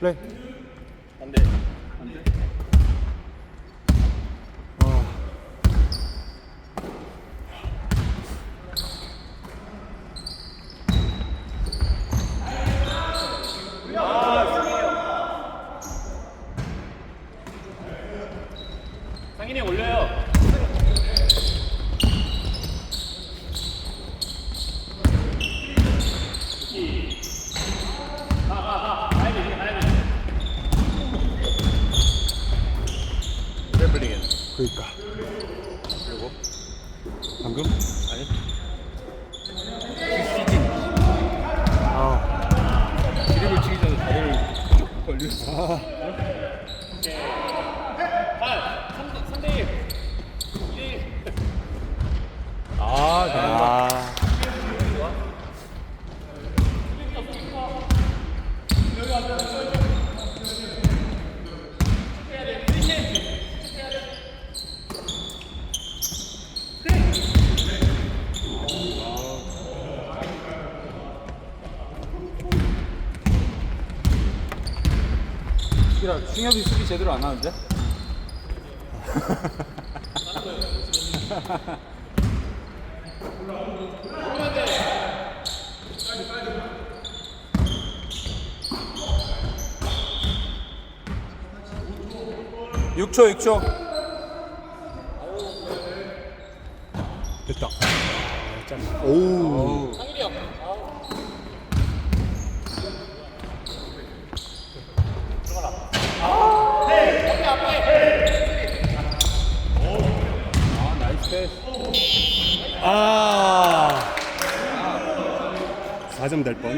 플레이. 반대. 아. 상인이 올려요. 그니까. 그리고 방금? 아니 아. 드립을 치기 전에 다리를 걸렸어. 아. 3대 아. 아. 야, 승엽이 수비 제대로 안 하는데? 육초육초 됐다. 아, 짠. 오. 아, 나이스 패스. 아. 4점 될 뻔.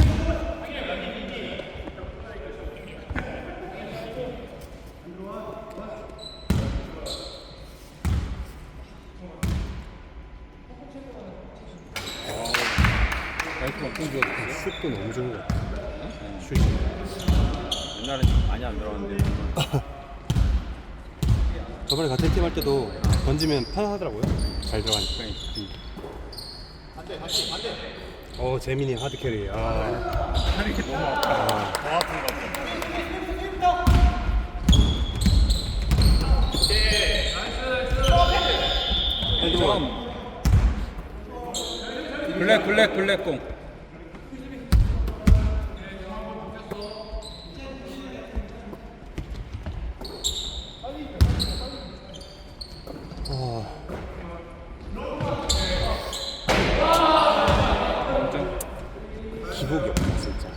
슛도 너무 좋은 것 같아. 슛이. 옛날엔 많이 안 들어갔는데. 저번에 같은 팀 할 때도 던지면 편하더라고요. 잘 들어가니까. 그러니까. 어, 재민이 하드 캐리. 아. 팔이 너무 아파. 더 아픈 것 같아. 핸드원. 블랙 블랙 블랙 공. 아. 기복이 없다, 진짜.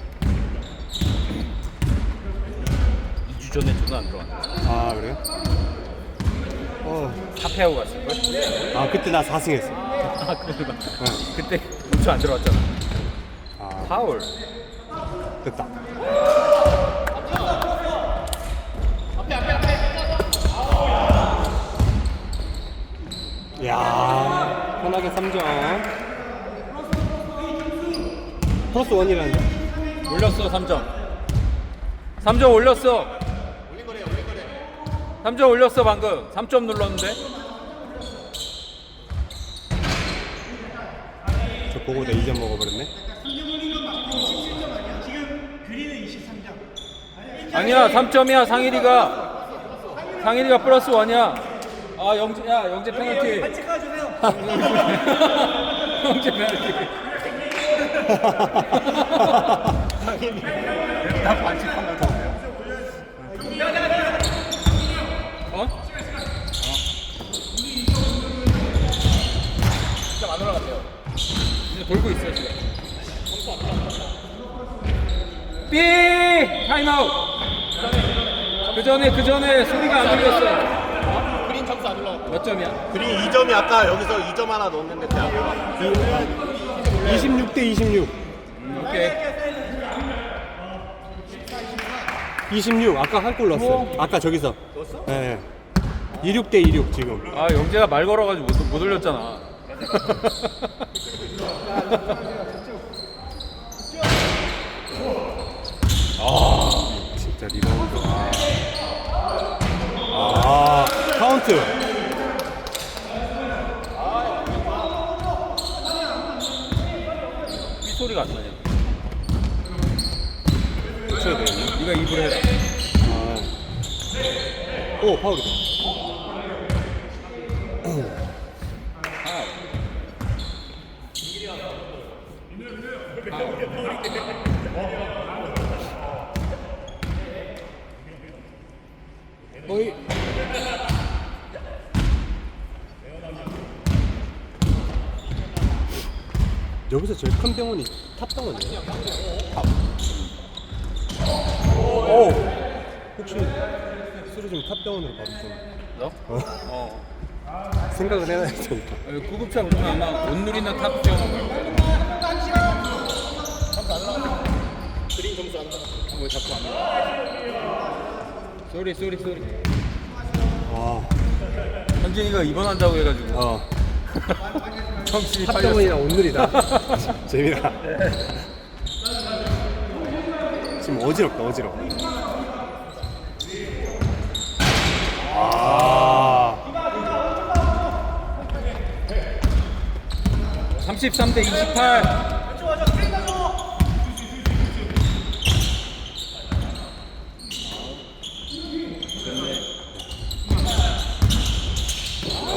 2주 전에 전화 안 들어왔네. 아, 그래요? 어. 사패하고 갔을 걸? 아, 그때 나 4승 했어. 아 그거 봐. 그때 2주 안 들어왔잖아. 아, 파울. 됐다. 야 편하게 3점. 플러스 원이라는데? 올렸어 3점. 3점 올렸어. 3점 올렸어 방금. 3점 눌렀는데. 저 보고 내 2점 먹어버렸네. 아니야 3점이야 상일이가. 상일이가 플러스 원이야. 아 영재 야 영재 페널티. 영재 페널티. 나 반칙한 거 어? 진짜 안 올라갔대요. 이제 돌고 있어 지금. 삐! 타임아웃! 그 전에 그 전에 소리가 안 들렸어. 그린 점수 안 올라갔고 몇 점이야? 그린 2점이 아까 여기서 2점 하나 넣었는데 대학 26대 26. 오케이. 26. 아까 한 골 넣었어요. 뭐? 아까 저기서. 넣었어? 네. 26대 26 지금. 아 영재가 말 걸어가지고 못, 못 올렸잖아. 진짜 리바운드. 아, 카운트. 삐 소리가 안 나냐? 붙여야 되겠네. 이 네가 입으로 해라. 아. 오 파울이다. 파울. 어이. 여기서 제일 큰 병원이 탑병원이에요? 오! 혹시 쓰러지면 탑병원으로 봐도 좀 너? 어. 생각을 해놔야 되니까 어, 구급차 부르면 아마 온누리나 탑병 그린 점수 안 나. 뭐 자꾸 안 나. 쏘리 쏘리 쏘리. 와 현진이가 입원한다고 해가지고 어. 정신이 팔렸어. 탑병원이랑 온누리다 재미라 지금 어지럽다 어지러워 아 33 대 28.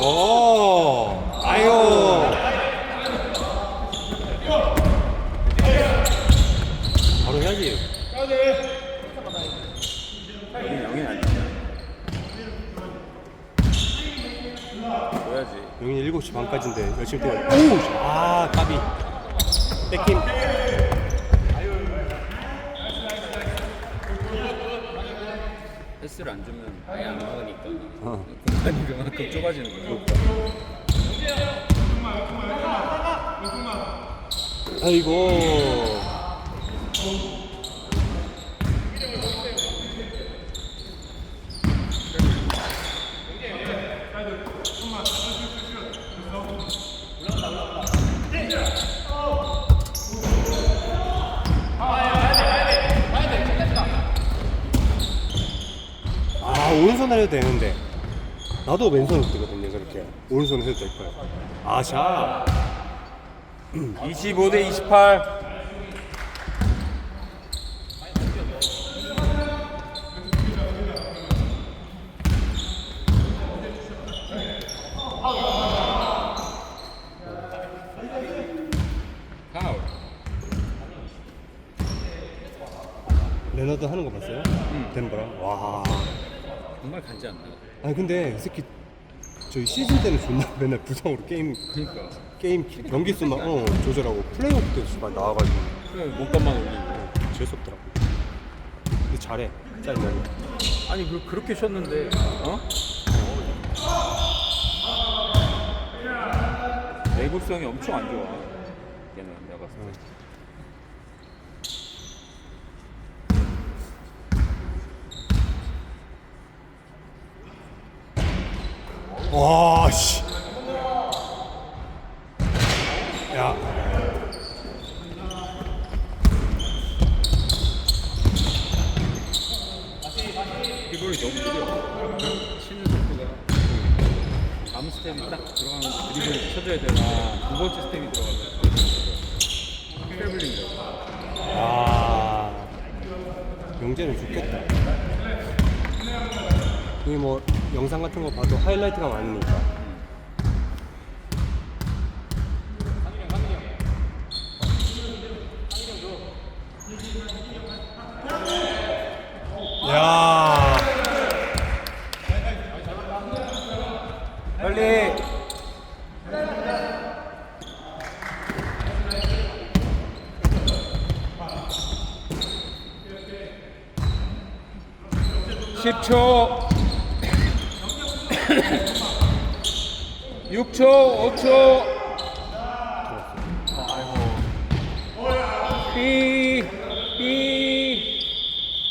오, 아유. 바로 해야지. 여기 영인 아니야. 영인 7시 반까지인데 열심히 뛰어. 오, 아, 까비. 뺏김. 패스를 안 주면 아예 안 나가니까 어. 공간이 그만큼 좁아지는 거야. 아이고. 아 오른손을 해도 되는데 나도 왼손으로 뜨거든요 저렇게 오른손으로 해도 될 거예요 아샤 25 대 28. 파울. 레너드 하는 거 봤어요? 덴버랑 와 정말 간지 않나? 아니 근데 이 새끼 저희 시즌 때는 존나 맨날 부상으로 게임 그러니까. 게임 기- 경기 수만 어, 조절하고 플레이오프 때 수만 나와가지고 그래 몸값만 올리고. 재수없더라고 근데 잘해 짜증나게 아니 그 그렇게 쉬었는데 어? 내구성이 엄청 안 좋아. 얘는 내가 봤을 때. 와 씨. 야 피볼이 너무 느려. 치는 속도가 다음 스텝이 딱 들어가면 드리블 쳐줘야 되나 두 번째 스텝이 들어가면 트래블링 아, 영재는 죽겠다. 이게 뭐 영상 같은 거 봐도 하이라이트가 많으니까. 야, 빨리. (10초) (6초) (5초)